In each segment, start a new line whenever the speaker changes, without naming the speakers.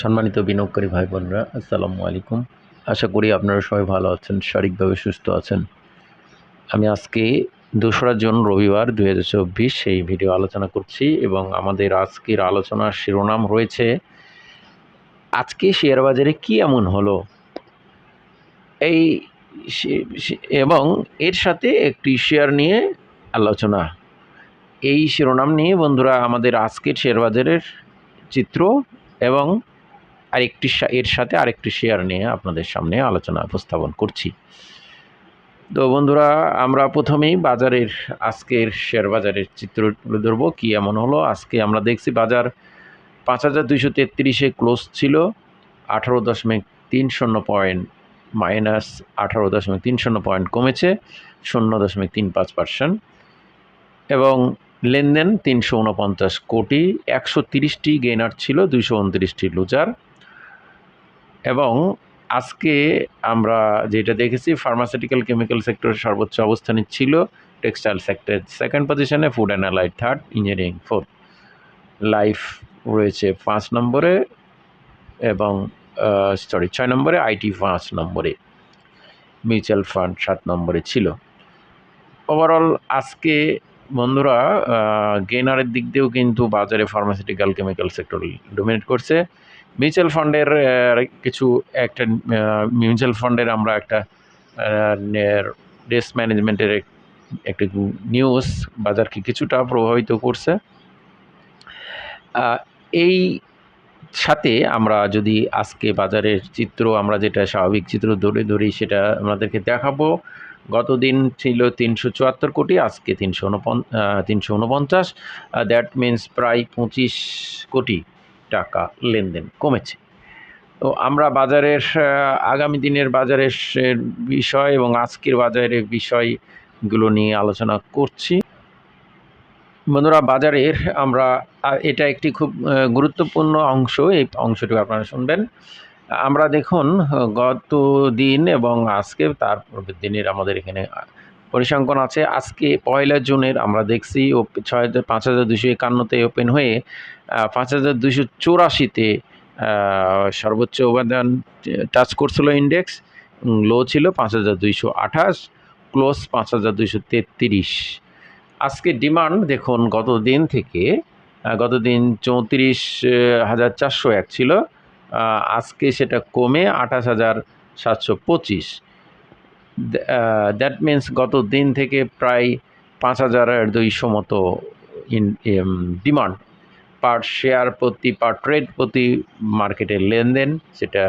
সম্মানিত বিনিয়োগকারী ভাই বোনরা, আসসালামু আলাইকুম। আশা করি আপনারা সবাই ভালো আছেন, শারীরিকভাবে সুস্থ আছেন। আমি আজকে দোসরা জুন, রবিবার দু হাজার চব্বিশ সেই ভিডিও আলোচনা করছি এবং আমাদের আজকের আলোচনার শিরোনাম রয়েছে, আজকে শেয়ার বাজারে কী এমন হলো? এই এবং এর সাথে একটি শেয়ার নিয়ে আলোচনা। এই শিরোনাম নিয়ে বন্ধুরা, আমাদের আজকের শেয়ার বাজারের চিত্র এবং আরেকটি এর সাথে আরেকটি শেয়ার নিয়ে আপনাদের সামনে আলোচনা উপস্থাপন করছি। তো বন্ধুরা, আমরা প্রথমেই বাজারের আজকের শেয়ার বাজারের চিত্র তুলে ধরবো। কী এমন হলো? আজকে আমরা দেখছি বাজার পাঁচ হাজার দুইশো তেত্রিশে ক্লোজ ছিল আঠারো দশমিক তিন শূন্য পয়েন্ট মাইনাস আঠারো দশমিক তিন শূন্য পয়েন্ট কমেছে, শূন্য দশমিক তিন পাঁচ পার্সেন্ট। এবং লেনদেন তিনশো উনপঞ্চাশ কোটি একশো তিরিশটি গেইনার ছিল, দুইশো উনত্রিশটি লুজার এবং আজকে আমরা যেটা দেখেছি ফার্মাসিউটিক্যাল কেমিক্যাল সেক্টরের সর্বোচ্চ অবস্থানে ছিল টেক্সটাইল সেক্টর সেকেন্ড পজিশনে food and third engineering fourth life রয়েছে পাঁচ নম্বরে এবং সরি ছয় নম্বরে আইটি পাঁচ নম্বরে। মিউচুয়াল ফান্ড সাত নম্বরে ছিল। ওভারঅল আজকে বন্ধুরা গেনারের দিক দিয়েও কিন্তু বাজারে ফার্মাসিউটিক্যাল কেমিক্যাল সেক্টর ডোমিনেট করছে। মিউচুয়াল ফান্ডের কিছু একটা মিউচুয়াল ফান্ডের আমরা একটা রিস্ক ম্যানেজমেন্টের একটি নিউজ বাজারকে কিছুটা প্রভাবিত করছে। এই সাথে আমরা যদি আজকে বাজারের চিত্র, আমরা যেটা স্বাভাবিক চিত্র ধরে ধরি সেটা আমাদেরকে দেখাবো। গত দিন ছিল তিনশো চুয়াত্তর কোটি, আজকে তিনশো উনপন তিনশো উনপঞ্চাশ। দ্যাট মিন্স প্রায় পঁচিশ কোটি। টাকা লেনদেন কমেছে। তো আমরা বাজারের আগামী দিনের বাজারের বিষয় এবং আজকের বাজারের বিষয়গুলো নিয়ে আলোচনা করছি। বন্ধুরা, বাজারের আমরা এটা একটি খুব গুরুত্বপূর্ণ অংশ, এই অংশটি আপনারা শুনবেন। আমরা দেখুন, গত দিন এবং আজকে তার দিনের আমাদের এখানে পরিসংখ্যান আছে। আজকে পয়লা জুনের আমরা দেখছি ও ছয় হাজার পাঁচ হাজার দুশো একান্নতে ওপেন হয়ে পাঁচ হাজার দুশো চৌরাশিতে সর্বোচ্চ উপাদান টাচ করছিল ইন্ডেক্স লো ছিল পাঁচ হাজার দুইশো আঠাশ, ক্লোজ পাঁচ হাজার দুইশো তেত্রিশ। আজকে ডিমান্ড দেখুন গত দিন থেকে গত দিন চৌত্রিশ হাজার চারশো এক ছিল আজকে সেটা কমে আঠাশ হাজার সাতশো পঁচিশ। দ্যাট মিন্স গত দিন থেকে প্রায় পাঁচ হাজার দুইশো মতো ইন ডিমান্ড পার শেয়ার প্রতি পার ট্রেড প্রতি মার্কেটের লেনদেন, সেটা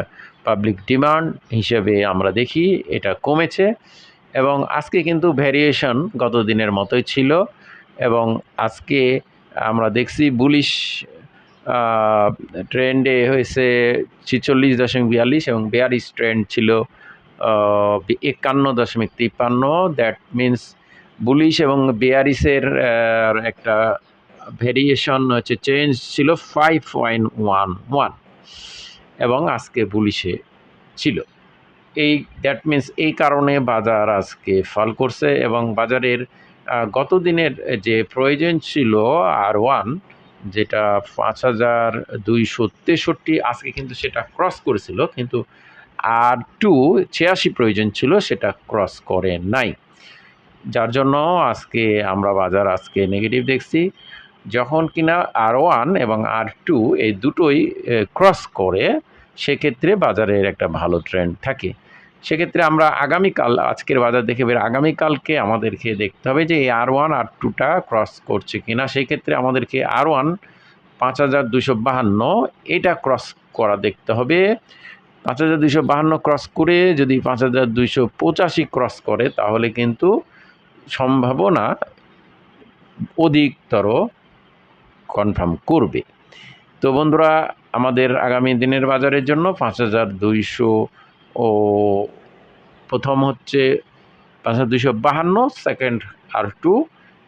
পাবলিক ডিমান্ড হিসেবে আমরা দেখি, এটা কমেছে। এবং আজকে কিন্তু ভ্যারিয়েশন গত দিনের মতোই ছিল এবং আজকে আমরা দেখছি বুলিশ ট্রেন্ডে হয়েছে ছিচল্লিশ দশমিক বিয়াল্লিশ এবং বিয়াল্লিশ ট্রেন্ড ছিল একান্ন দশমিক তিপ্পান্ন। দ্যাট মিন্স বুলিশ এবং বিয়ারিসের একটা ভেরিয়েশন হচ্ছে চেঞ্জ ছিল ফাইভ পয়েন্ট ওয়ান ওয়ান এবং আজকে বুলিশে ছিল। এই দ্যাট মিন্স এই কারণে বাজার আজকে ফল করছে এবং বাজারের গত দিনের যে প্রয়োজন ছিল আর ওয়ান যেটা পাঁচ হাজার দুইশো তেষট্টি, আজকে কিন্তু সেটা ক্রস করেছিল। কিন্তু আর টু, ছিয়াশি প্রয়োজন ছিল, সেটা ক্রস করে নাই। যার জন্য আজকে আমরা বাজার আজকে নেগেটিভ দেখছি। যখন কিনা আর ওয়ান এবং আর টু এই দুটোই ক্রস করে, সেক্ষেত্রে বাজারের একটা ভালো ট্রেন্ড থাকে। সেক্ষেত্রে আমরা আগামীকাল, আজকের বাজার দেখে বের, আগামীকালকে আমাদেরকে দেখতে হবে যে এই আর ওয়ান আর টুটা ক্রস করছে কিনা। সেই ক্ষেত্রে আমাদেরকে আর ওয়ান পাঁচ হাজার দুশো বাহান্ন, এটা ক্রস করা দেখতে হবে। পাঁচ হাজার দুইশো বাহান্ন ক্রস করে যদি পাঁচ হাজার দুইশো পঁচাশি ক্রস করে, তাহলে কিন্তু সম্ভাবনা অধিকতর কনফার্ম করবে। তো বন্ধুরা, আমাদের আগামী দিনের বাজারের জন্য পাঁচ হাজার দুইশো ও প্রথম হচ্ছে পাঁচ হাজার দুইশো বাহান্ন সেকেন্ড আর টু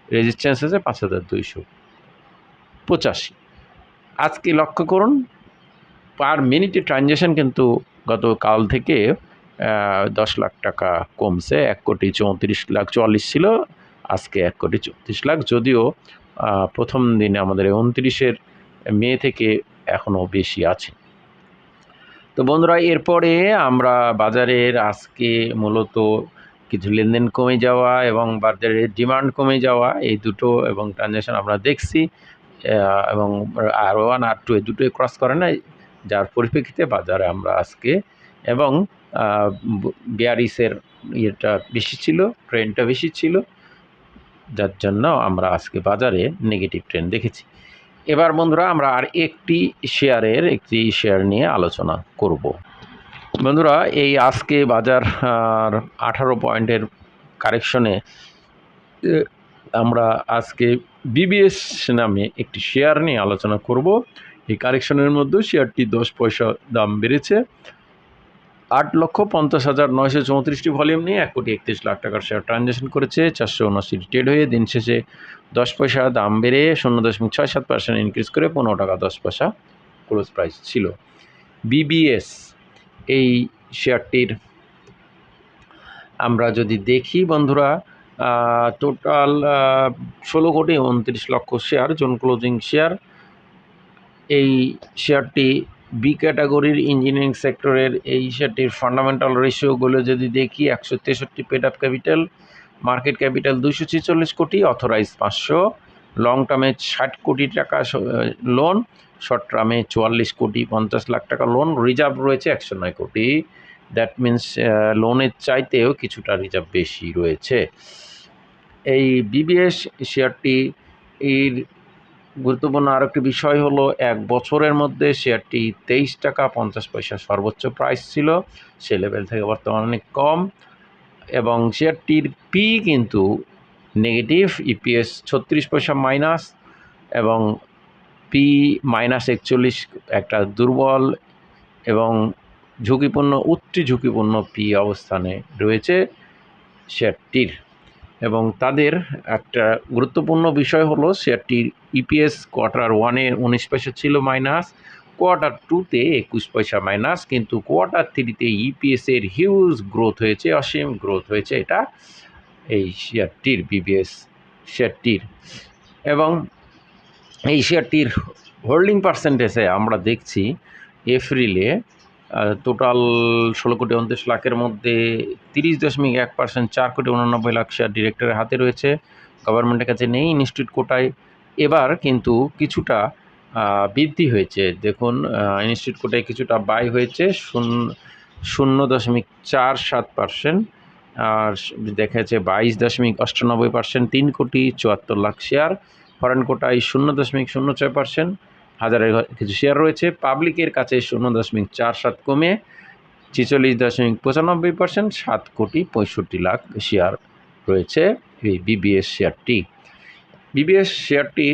রেজিস্ট্যান্স আছে পাঁচ হাজার দুইশো পঁচাশি। আজকে লক্ষ্য করুন পার মিনিটে ট্রানজ্যাকশন কিন্তু গতকাল থেকে দশ লাখ টাকা কমছে। এক কোটি চৌত্রিশ লাখ চুয়াল্লিশ ছিল, আজকে এক কোটি চৌত্রিশ লাখ। যদিও প্রথম দিনে আমাদের উনত্রিশের মে থেকে এখনও বেশি আছে। তো বন্ধুরা, এরপরে আমরা বাজারের আজকে মূলত কিছু লেনদেন কমে যাওয়া এবং বাজারের ডিমান্ড কমে যাওয়া, এই দুটো এবং ট্রানজ্যাকশন আমরা দেখছি। এবং আর ওয়ান আর টু এই দুটোই ক্রস করে না যার পরিপ্রেক্ষিতে বাজারে আমরা আজকে এবং বিয়ারিসের ইয়েটা বেশি ছিল ট্রেনটা বেশি ছিল, যার জন্য আমরা আজকে বাজারে নেগেটিভ ট্রেন্ড দেখেছি। এবার বন্ধুরা আমরা আর একটি শেয়ারের একটি শেয়ার নিয়ে আলোচনা করব। বন্ধুরা, এই আজকে বাজার আঠারো পয়েন্টের কারেকশনে আমরা আজকে বিবিএস নামে একটি শেয়ার নিয়ে আলোচনা করব। এই কারেকশনের মধ্যে শেয়ারটি দশ পয়সা দাম বেড়েছে। আট লক্ষ পঞ্চাশ হাজার নয়শো চৌত্রিশটি ভলিউম নিয়ে এক কোটি একত্রিশ লাখ টাকার শেয়ার ট্রানজ্যাকশন করেছে। চারশো উনআশিটি ট্রেড হয়ে দিন শেষে দশ পয়সা দাম বেড়ে শূন্য দশমিক ছয় সাত পার্সেন্ট ইনক্রিজ করে পনেরো টাকা দশ পয়সা ক্লোজ প্রাইস ছিল। বিবিএস এই শেয়ারটির আমরা যদি দেখি বন্ধুরা টোটাল ষোলো কোটি উনত্রিশ লক্ষ শেয়ার জোন ক্লোজিং শেয়ার এই শেয়ারটি বি ক্যাটাগরির ইঞ্জিনিয়ারিং সেক্টরের এই শেয়ারটির ফান্ডামেন্টাল রেশিওগুলো যদি দেখি, একশো তেষট্টি paid up capital market capital দুশো ছেচল্লিশ কোটি অথরাইজ পাঁচশো লং টার্মে ষাট কোটি টাকা লোন শর্ট টার্মে চুয়াল্লিশ কোটি, পঞ্চাশ লাখ টাকা লোন রিজার্ভ রয়েছে একশো নয় কোটি। দ্যাট মিন্স লোনের চাইতেও কিছুটা রিজার্ভ বেশি রয়েছে। এই বিবিএস শেয়ারটি এর গুরুত্বপূর্ণ আরেকটি বিষয় হলো, এক বছরের মধ্যে শেয়ারটি তেইশ টাকা পঞ্চাশ পয়সা সর্বোচ্চ প্রাইস ছিল। সে লেভেল থেকে বর্তমানে অনেক কম এবং শেয়ারটির পি কিন্তু নেগেটিভ ইপিএস ছত্রিশ পয়সা মাইনাস এবং পি মাইনাস একচল্লিশ একটা দুর্বল এবং ঝুঁকিপূর্ণ, উচ্চ ঝুঁকিপূর্ণ পি অবস্থানে রয়েছে শেয়ারটির। এবং তাদের একটা গুরুত্বপূর্ণ বিষয় হলো শেয়ারটির ইপিএস কোয়ার্টার ওয়ানে উনিশ পয়সা ছিল মাইনাস, কোয়ার্টার টুতে একুশ পয়সা মাইনাস, কিন্তু কোয়ার্টার থ্রিতে ইপিএসের হিউজ গ্রোথ হয়েছে, অসীম গ্রোথ হয়েছে এটা এই শেয়ারটির বিবিএস শেয়ারটির। এবং এই শেয়ারটির হোল্ডিং পার্সেন্টেজে আমরা দেখছি এপ্রিলে টোটাল ষোলো কোটি উনত্রিশ লাখের মধ্যে তিরিশ দশমিক এক পার্সেন্ট চার কোটি উনানব্বই লাখ শেয়ার ডিরেক্টরের হাতে রয়েছে। গভর্নমেন্টের কাছে নেই ইনস্টিটিউট কোটায়। এবার কিন্তু কিছুটা বৃদ্ধি হয়েছে। দেখুন ইনস্টিটিউট কোটায় কিছুটা বাই হয়েছে, শূন্য শূন্য দশমিক চার সাত পার্সেন্ট আর দেখা যাচ্ছে বাইশ দশমিক অষ্টানব্বই পার্সেন্ট তিন কোটি চুয়াত্তর লাখ শেয়ার ফরেন কোটায় শূন্য দশমিক শূন্য ছয় পার্সেন্ট হাজারের কিছু শেয়ার রয়েছে। পাবলিকের কাছে শূন্য দশমিক চার সাত কমে ছেচল্লিশ দশমিক পঁচানব্বই পার্সেন্ট সাত কোটি পঁয়ষট্টি লাখ শেয়ার রয়েছে এই বিবিএস শেয়ারটি বিবিএস শেয়ারটি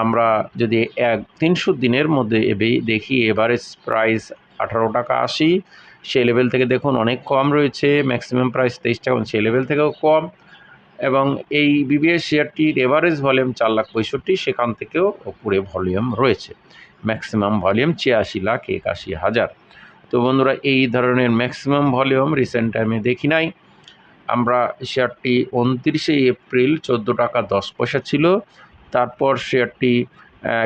আমরা যদি এক তিনশো দিনের মধ্যে দেখি এভারেজ প্রাইস আঠারো টাকা আশি। সেই লেভেল থেকে দেখুন, অনেক কম রয়েছে। ম্যাক্সিমাম প্রাইস তেইশ টাকা, সেই লেভেল থেকেও কম। এবং এই বিবিএস শেয়ারটির এভারেজ ভলিউম চার লাখ পঁয়ষট্টি, সেখান থেকেও উপরে ভলিউম রয়েছে। ম্যাক্সিমাম ভলিউম ছিয়াশি লাখ একাশি হাজার। তো বন্ধুরা, এই ধরনের ম্যাক্সিমাম ভলিউম রিসেন্ট টাইমে দেখি নাই। আমরা শেয়ারটি উনত্রিশে এপ্রিল চোদ্দ টাকা দশ পয়সা ছিল। তারপর শেয়ারটি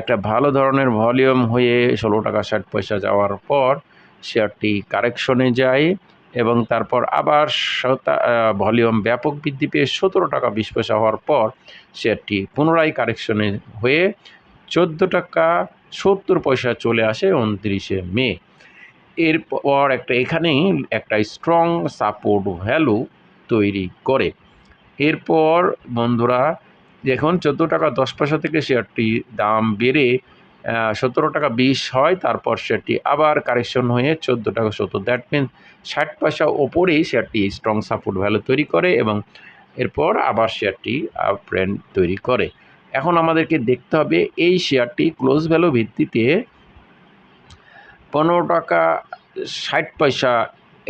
একটা ভালো ধরনের ভলিউম হয়ে ষোলো টাকা ষাট পয়সা যাওয়ার পর শেয়ারটি কারেকশনে যায়। এবং তারপর আবার ভলিউম ব্যাপক বৃদ্ধি পেয়ে সতেরো টাকা বিশ পয়সা হওয়ার পর শেয়ারটি পুনরায় কারেকশনে হয়ে চোদ্দ টাকা সত্তর পয়সা চলে আসে উনত্রিশে মে। এরপর একটা এখানেই একটা স্ট্রং সাপোর্ট ভ্যালু তৈরি করে। এরপর বন্ধুরা, দেখুন, চোদ্দ টাকা দশ পয়সা থেকে শেয়ারটি দাম বেড়ে সতেরো টাকা বিশ হয়, তারপর শেয়ারটি আবার কারেকশন হয়ে চোদ্দ টাকা সত্তর। দ্যাট মিন ষাট পয়সা ওপরেই শেয়ারটি স্ট্রং সাপোর্ট ভ্যালু তৈরি করে এবং এরপর আবার শেয়ারটি ব্র্যান্ড তৈরি করে। এখন আমাদেরকে দেখতে হবে এই শেয়ারটি ক্লোজ ভ্যালু ভিত্তিতে পনেরো টাকা ষাট পয়সা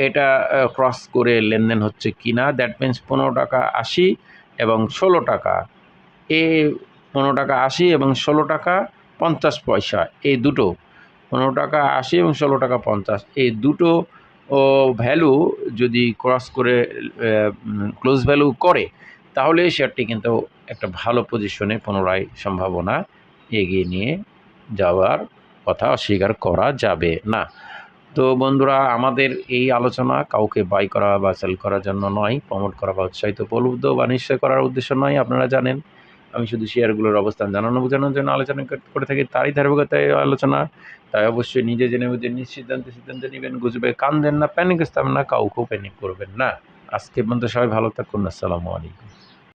এটা ক্রস করে লেনদেন হচ্ছে কি না দ্যাট মিন্স পনেরো টাকা আশি এবং ষোলো টাকা। এ পনেরো টাকা আশি এবং ষোলো টাকা পঞ্চাশ পয়সা এই দুটো। পনেরো টাকা আশি এবং ষোলো টাকা পঞ্চাশ। এই দুটো, ও ভ্যালু যদি ক্রস করে ক্লোজ ভ্যালু করে, তাহলে শেয়ারটি কিন্তু একটা ভালো পজিশনে পুনরায় সম্ভাবনা এগিয়ে নিয়ে যাওয়ার কথা অস্বীকার করা যাবে না। তো বন্ধুরা, আমাদের এই আলোচনা কাউকে বাই করা বা সেল করার জন্য নয় প্রমোট করা বা উৎসাহিত প্রলুব্ধ বা নিশ্চয় করার উদ্দেশ্য নয়, আপনারা জানেন। আমি শুধু শেয়ারগুলোর অবস্থান জানানো বোঝানোর জন্য আলোচনা করে থাকি, তারই ধারাবাহিকতায় আলোচনা। তাই অবশ্যই নিজে জেনে বুঝে নিজ সিদ্ধান্তে সিদ্ধান্ত নেবেন, গুজবে কান দেন না প্যানিক না, কাউকেও প্যানিক করবেন না। আজকে পর্যন্ত সবাই ভালো থাকুন, আসসালামু আলাইকুম।